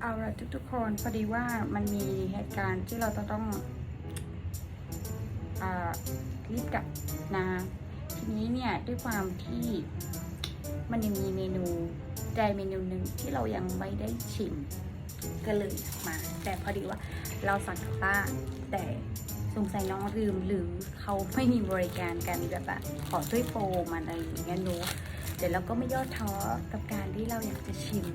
เอาละทุกๆคนพอดีว่ามันมีเหตุการณ์ที่เราจะต้องอรีบกลับนะทีนี้เนี่ยด้วยความที่มันยังมีเมนูใดเมนูหนึ่งที่เรายังไม่ได้ชิมก็เลยมา แต่พอดีว่าเราสั่งกลับบ้านแต่สงสัยน้องลืมหรือเขาไม่มีบริการกันแบบอะขอช่วยโฟมมันอะไรอย่างเงี้ยนู้เดี๋ยวเราก็ไม่ย่อท้อกับการที่เราอยากจะชิม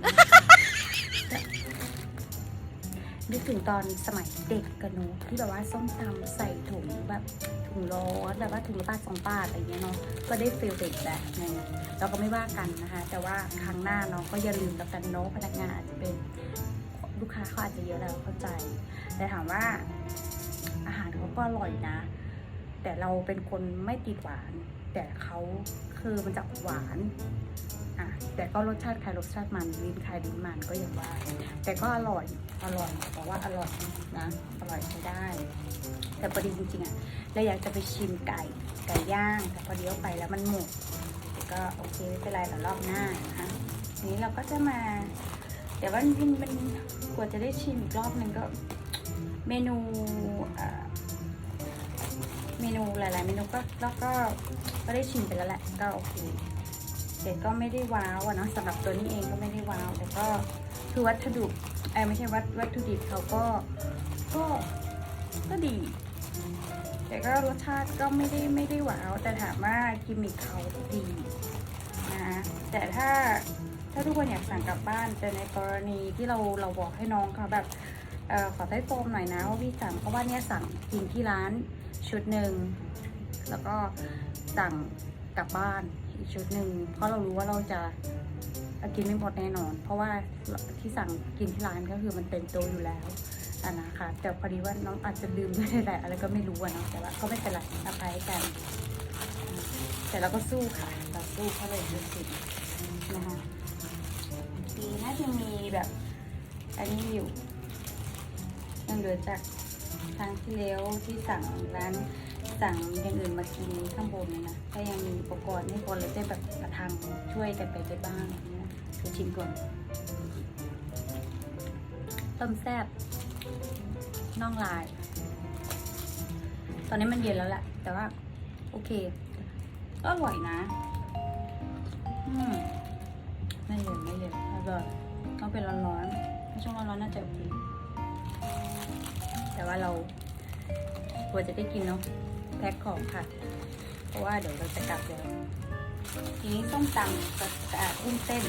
นึกถึงตอนสมัยเด็กกันเนอะที่แบบว่าส้มตำใส่ถุงแบบถุงร้อนแบบว่าถุงละบาทสองบาทอะไรเงี้ยเนาะก็ได้ฟีลเด็กแบบนึงเราก็ไม่ว่ากันนะคะ แต่ว่าครั้งหน้าเนาะก็อย่าลืมกับกันเนาะพนักงานอาจจะเป็นลูกค้าเขาอาจจะเยอะแล้วเข้าใจ แต่ถามว่าอาหารเขาก็อร่อยนะ แต่เราเป็นคนไม่ติดหวาน แต่เขาคือมันจะหวานอะแต่ก็รสชาติใครรสชาติมันลิ้นใครลิ้นมันก็อย่างว่า แต่ก็อร่อย อร่อยแต่ว่าอร่อยนะอร่อยใช้ได้ แต่พอดีจริงๆอะเราอยากจะไปชิมไก่ไก่ย่าง แต่พอดีเอาไปแล้วมันหมดก็โอเคไม่เป็นไรแต่รอบหน้านะคะทีนี้เราก็จะมาแต่ว่าจริงๆมันกว่าจะได้ชิมอีกรอบหนึงก็เมนูอ่อเมนูหลายๆเมนูก็แล้วก็ก็ได้ชิมไปแล้วแหละก็โอเค แต่ก็ไม่ได้ว้าวอะเนาะสำหรับตัวนี้เองก็ไม่ได้ว้าว แต่ก็คือวัตถุดิบไอ้ยไม่ใช่วัตวัตถุดิบเขาก็ก็ก็ดี แต่ก็รสชาติก็ไม่ได้ไม่ได้ว้าว แต่ถามว่ากิมมิคเขาดีนะแต่ถ้าถ้าทุกคนอยากสั่งกลับบ้านแต่ในกรณีที่เราเราบอกให้น้องเขาแบบเออขอใช้โฟมหน่อยนะว่าพี่สั่งเพราะว่าเนี่ยสั่งกินที่ร้านชุดหนึ่งแล้วก็สั่งกลับบ้าน อีกชุดหนึ่งเพราะเรารู้ว่าเราจะกินไม่หมดแน่นอน เพราะว่าที่สั่งกินที่ร้านก็คือมันเต็มโตอยู่แล้วอะนะคะแต่พอดีว่าน้องอาจจะลืมด้วยแหละอะไรก็ไม่รู้อะเนาะแต่ว่าก็ไม่เป็นไรอภัยกัน แต่เราก็สู้ค่ะ เราสู้เขาะเลยดูสินะคะดีน่าจะมีแบบอันนี้อยู่ยังเหลือจากครั้งที่แล้วที่สั่งร้าน สั่งอย่างอื่นมากินข้างบนเนี่ยนะก็ยังมีอุปกรณ์ให้คนเลยได้แบบประทังช่วยกันไปได้บ้างอย่างเงี้ยคือชิมก่อนต้มแซ่บน่องลาย ตอนนี้มันเย็นแล้วแหละแต่ว่า โอเคก็อร่อยนะอืมไม่เย็นไม่เย็นอร่อยต้องเป็นร้อนๆถ้าช่วงร้อนๆน่าจะโอเคแต่ว่าเราควรจะได้กินเนาะ พ็คของค่ะ เพราะว่าเดี๋ยวเราจะกลับแล้วทีนี้ส้มตำกับอ่ากุ้งเต้น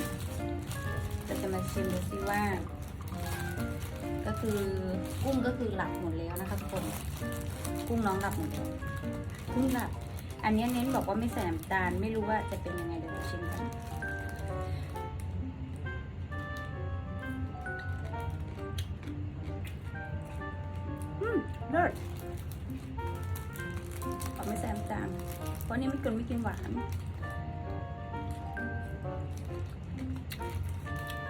เราจะมาชิมดูซิว่า ก็คือกุ้งก็คือหลับหมดแล้วนะคะทุกคน กุ้งน้องหลับหมดแล้วกุ้งหลับ อันนี้เน้นบอกว่าไม่ใส่น้ำตาล ไม่รู้ว่าจะเป็นยังไงเดี๋ยวเราชิมกันอืมเลิศ เพราะอันนี้ไม่กินไม่กินหวาน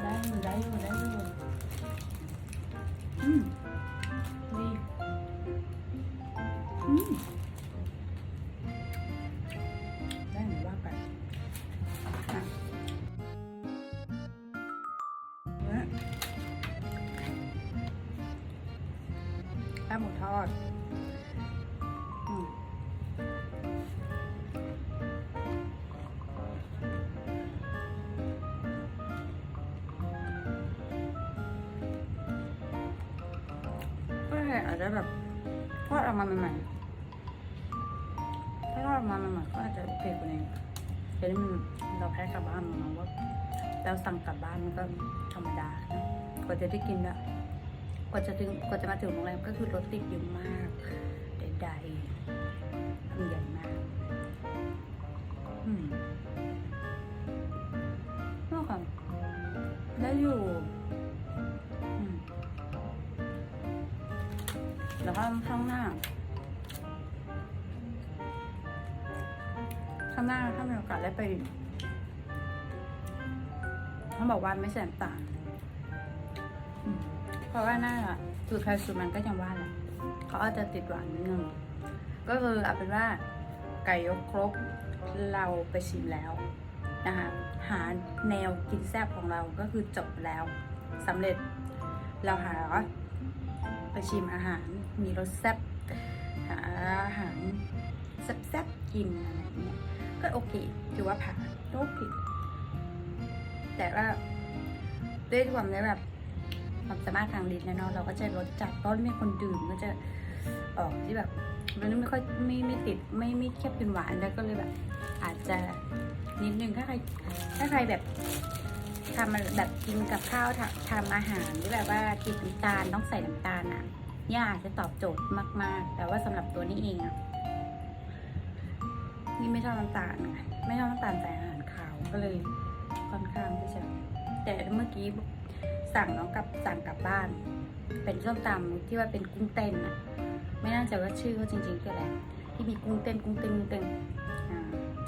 ได้อยู่ได้อยู่ได้อยู่อืมดีอืมได้หรือว่าไปอะแล้วหมูทอด ก็เลยอาจจะแบบทอดออกมาใหม่ๆถ้าทอดออกมาใหม่ๆก็อาจจะโอเคกว่านี้แต่นี่มันเราแพ็คกลับบ้านมาว่าเราสั่งกลับบ้านมันก็ธรรมดานะกว่าจะได้กินอะกว่าจะถึงกว่าจะมาถึงโรงแรมก็คือรถติดเยอะมากใดๆทำใหญ่มากอืมนอกจากได้อยู่ แล้วก็ข้างหน้า ข้างหน้าถ้ามีโอกาสได้ไปเขาบอกว่าไม่ใส่น้ำตาลอืมเพราะว่าหน้าอะสูตรใครสูตรมันก็ยังว่าแหละเขาอาจจะติดหวานนิดนึงก็คือเอาเป็นว่าไก่ยกครกเราไปชิมแล้วนะคะหาแนวกินแซ่บของเราก็คือจบแล้วสำเร็จเราหา ชิมอาหาร มีรสแซ่บหาอาหารแซ่บๆกินอะไรอย่างเงี้ยก็โอเคถือว่าผ่านก็โอเคแต่ว่าด้วยความที่แบบความสามารถทางลิ้นนะเนาะเราก็จะรสจัดเพราะมีคนดื่มก็จะออกที่แบบมันไม่ค่อยไม่ไม่ติดไม่ไม่เคียบเป็นหวานแล้วก็เลยแบบ อาจจะนิดนึงถ้าใครถ้าใครแบบ ทำแบบกินกับข้าวทำทำอาหารหรือแบบว่ากินน้ำตาลต้องใส่น้ำตาลอะเนี่ยอาจจะตอบโจทย์มาก ๆ แต่ว่าสำหรับตัวนี้เองอะนี่ไม่ชอบน้ำตาลไงไม่ชอบน้ำตาลใส่อาหารขาวก็เลยค่อนข้างที่จะแต่เมื่อกี้สั่งน้องกลับสั่งกลับบ้าน เป็นส้มตำที่ว่าเป็นกุ้งเต้นอะ ไม่น่ใจะว่าชื่อเขาจริงๆคืออะไรที่มีกุ้งเต้นกุ้งเต้นกุ้งเต้น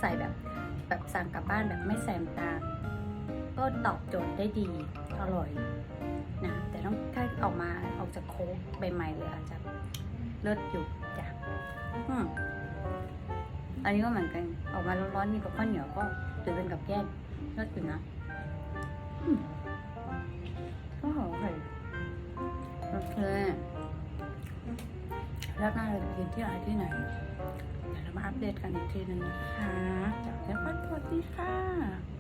ใส่แบบ แบบสั่งกลับบ้านแบบไม่ใส่น้ำตาล ก็ตอบโจทย์ได้ดีอร่อยนะแต่ต้องถ้าออกมาออกจากโค้กใบใหม่เลยอาจจะเลิศอยู่จ้ะอืมอันนี้ก็เหมือนกันออกมาร้อนๆนี่กับข้าวเหนียวก็ถือเป็นกับแก้มเลิศอยู่นะก็หอมไข่โอเคแล้วน้าเราจะกินที่ไหนที่ไหนเดี๋ยวเรามาอัปเดตกันอีกทีนึงนะคะจากแล้วก็สวัสดีค่ะ